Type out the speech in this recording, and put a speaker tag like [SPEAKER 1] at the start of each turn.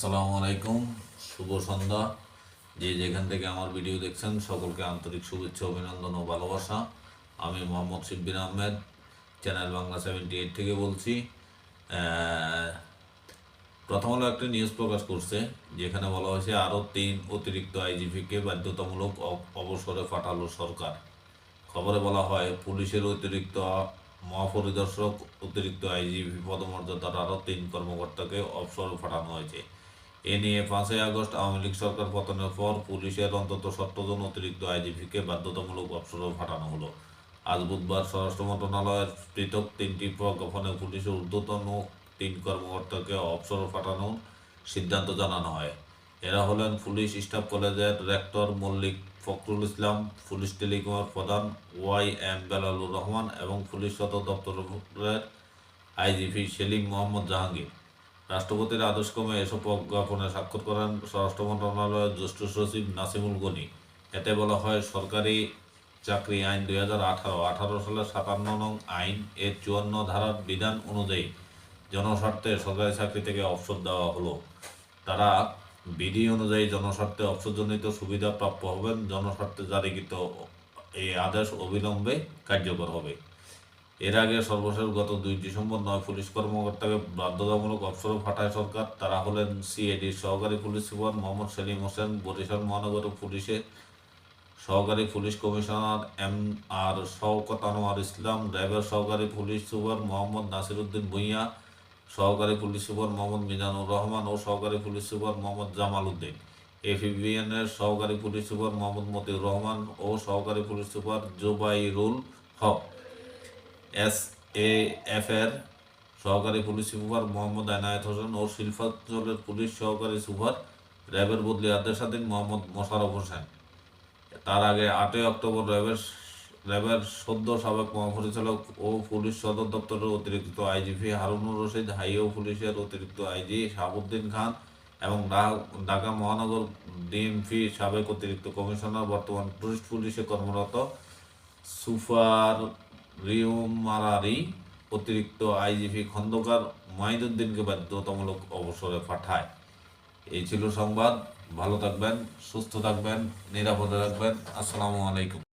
[SPEAKER 1] আসসালামু আলাইকুম, শুভ সন্ধ্যা। যে যেখান থেকে আমার ভিডিও দেখছেন, সকলকে আন্তরিক শুভেচ্ছা, অভিনন্দন ও ভালোবাসা। আমি Mohammad Shibbir Ahmed, channel Bangla seventy eight থেকে বলছি। প্রথম হলো একটা নিউজ প্রকাশ করছে, যেখানে বলা হয়েছে আরও তিন অতিরিক্ত আইজিপিকে বাধ্যতামূলক অব- অবসরে পাঠালো সরকার। খবরে বলা হয়, পুলিশের অতিরিক্ত মহাপরিদর্শক, অতিরিক্ত আইজিপি পদমর্যাদার আরও তিন কর্মকর্তাকে অবসরে পাঠানো হয়েছে। এ নিয়ে পাঁচই আগস্ট আওয়ামী লীগ সরকার পতনের পর পুলিশের অন্তত সত্তর জন অতিরিক্ত আইজিপিকে বাধ্যতামূলক অবসরে পাঠানো হলো। আজ বুধবার স্বরাষ্ট্র মন্ত্রণালয়ের পৃথক তিনটি প্রজ্ঞাপনে পুলিশের ঊর্ধ্বতন তিন কর্মকর্তাকে অবসরে পাঠানোর সিদ্ধান্ত জানানো হয়। এরা হলেন পুলিশ স্টাফ কলেজের রেক্টর মল্লিক ফখরুল ইসলাম, পুলিশ টেলিকমের প্রধান ওয়াই এম বেলালুর রহমান এবং পুলিশ সদর দপ্তরের আইজিপি সেলিম মোহাম্মদ জাহাঙ্গীর। রাষ্ট্রপতির আদেশক্রমে এসব প্রজ্ঞাপনে স্বাক্ষর করেন স্বরাষ্ট্র মন্ত্রণালয়ের জ্যেষ্ঠ সচিব নাসিমুল গনি। এতে বলা হয়, সরকারি চাকরি আইন দুই হাজার আঠারো আঠারো সালের সাতান্ন নং আইন এর চুয়ান্ন ধারার বিধান অনুযায়ী জনস্বার্থে সরকারি চাকরি থেকে অবসর দেওয়া হলো। তারা বিধি অনুযায়ী জনস্বার্থে অবসরজনিত সুবিধা প্রাপ্য হবেন, জনস্বার্থে জারিকৃত এই আদেশ অবিলম্বে কার্যকর হবে। এর আগে সর্বশেষ গত দুই ডিসেম্বর নয়, পুলিশ কর্মকর্তাকে বাধ্যতামূলক অবসরে পাঠায় সরকার। তারা হলেন সিএডির সহকারী পুলিশ সুপার মোহাম্মদ সেলিম হোসেন, বরিশাল মহানগর পুলিশের সহকারী police commissioner M R Shawkat Anwar Islam র্যাবের সহকারী পুলিশ সুপার মোহাম্মদ নাসিরুদ্দিন ভুঁইয়া, সহকারী পুলিশ সুপার মোহাম্মদ মিজানুর রহমান ও সহকারী পুলিশ সুপার মোহাম্মদ জামাল উদ্দিন। এফিবিএনের সহকারী পুলিশ সুপার মোহাম্মদ মতিউর রহমান ও সহকারী police super Jobairul Haque. S A F এর সহকারী পুলিশ সুপার মোহাম্মদ এনায়েত হোসেন ও শিল্পাঞ্চলের পুলিশ সহকারী সুপার র্যাবের বদলি আদেশাধীন মোহাম্মদ মোশারফ হোসেন। তার আগে আটই অক্টোবর র্যাবের র্যাবের সদ্য সাবেক মহাপরিচালক ও পুলিশ সদর দপ্তরের অতিরিক্ত আইজিপি হারুনুর রশিদ হাইও পুলিশের অতিরিক্ত আইজি শাহাবুদ্দিন খান এবং ঢাকা মহানগর ডিএমপি সাবেক অতিরিক্ত কমিশনার, বর্তমান পুলিশ পুলিশে কর্মরত সুপার রিউমারারি অতিরিক্ত আইজিপি খন্দকার মাহিদুদ্দিনকে বাধ্যতামূলক অবসরে পাঠায়। এই ছিল সংবাদ। ভালো থাকবেন, সুস্থ থাকবেন, নিরাপদে রাখবেন আসসালামু আলাইকুম।